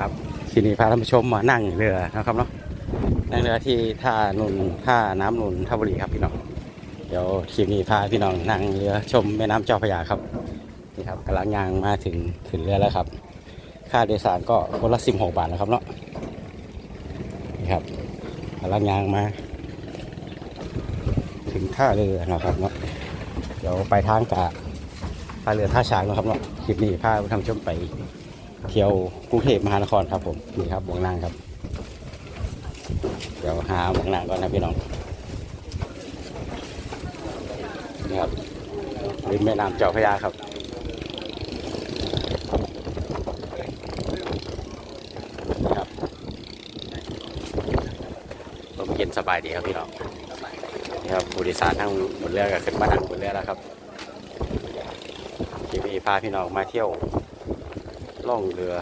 ครับทีนี้พาท่านผู้ชมมานั่งเรือนะครับเนาะนั่งเรือที่ท่านุนท่าน้ำนุนท่าบุรีครับพี่น้องเดี๋ยวทีนี้พาพี่น้องนั่งเรือชมแม่น้ำเจ้าพระยาครับนี่ครับกำลังยางมาถึงขึ้นเรือแล้วครับ ค่าโดยสารก็คนละสิบหกบาทนะครับเนาะนี่ครับกำลังยางมา ถึงท่าเรือนะครับเนาะเดี๋ยวไปทางกะท่าเรือท่าช้างนะครับเนาะคลิปนี้พาท่านผู้ชมไป เที่ยวกรุงเทพมหานครครับผมนี่ครับบวงนางครับ เดี๋ยวหาบวงนางก่อนนะพี่น้องนี่ครับริมแม่น้ำเจ้าพระยาครับนี่ครับลมเย็นสบายดีครับพี่น้องนี่ครับผู้โดยสารทั้งบนเรือก็ขึ้นมานั่งบนเรือแล้วครับที่มีพาพี่น้องมาเที่ยว ล่องเรือ